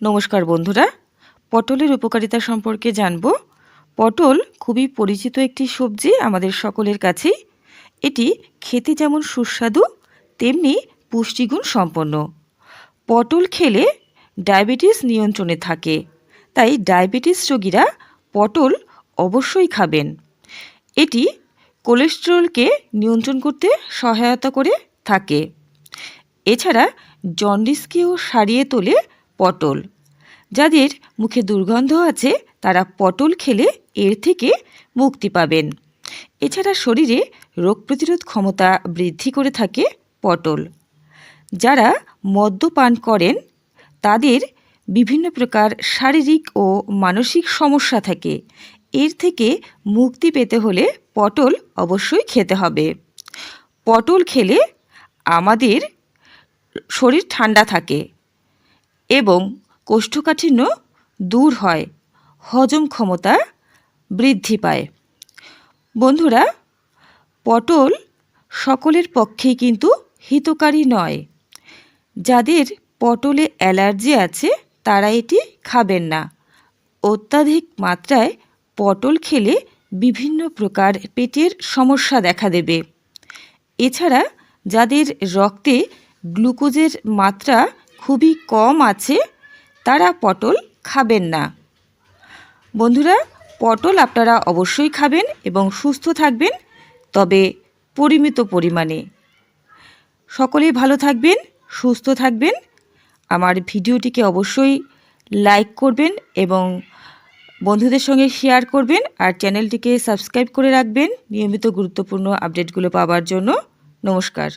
নমস্কার বন্ধুরা। পটলের উপকারিতা সম্পর্কে জানব। পটল খুবই পরিচিত একটি সবজি আমাদের সকলের কাছেই। এটি খেতে যেমন সুস্বাদু, তেমনি পুষ্টিগুণ সম্পন্ন। পটল খেলে ডায়াবেটিস নিয়ন্ত্রণে থাকে, তাই ডায়াবেটিস রোগীরা পটল অবশ্যই খাবেন। এটি কোলেস্টেরলকে নিয়ন্ত্রণ করতে সহায়তা করে থাকে। এছাড়া জন্ডিসকেও সারিয়ে তোলে পটল। যাদের মুখে দুর্গন্ধ আছে, তারা পটল খেলে এর থেকে মুক্তি পাবেন। এছাড়া শরীরে রোগ প্রতিরোধ ক্ষমতা বৃদ্ধি করে থাকে পটল। যারা মদ্যপান করেন, তাদের বিভিন্ন প্রকার শারীরিক ও মানসিক সমস্যা থাকে। এর থেকে মুক্তি পেতে হলে পটল অবশ্যই খেতে হবে। পটল খেলে আমাদের শরীর ঠান্ডা থাকে। এবং কোষ্ঠকাঠিন্য দূর হয়, হজম ক্ষমতা বৃদ্ধি পায়। বন্ধুরা, পটল সকলের পক্ষেই কিন্তু হিতকারী নয়। যাদের পটলে অ্যালার্জি আছে, তারা এটি খাবেন না। অত্যাধিক মাত্রায় পটল খেলে বিভিন্ন প্রকার পেটের সমস্যা দেখা দেবে। এছাড়া যাদের রক্তে গ্লুকোজের মাত্রা খুবই কম আছে, তারা পটল খাবেন না। বন্ধুরা, পটল আপনারা অবশ্যই খাবেন এবং সুস্থ থাকবেন, তবে পরিমিত পরিমাণে। সকলেই ভালো থাকবেন, সুস্থ থাকবেন। আমার ভিডিওটিকে অবশ্যই লাইক করবেন এবং বন্ধুদের সঙ্গে শেয়ার করবেন আর চ্যানেলটিকে সাবস্ক্রাইব করে রাখবেন নিয়মিত গুরুত্বপূর্ণ আপডেটগুলো পাওয়ার জন্য। নমস্কার।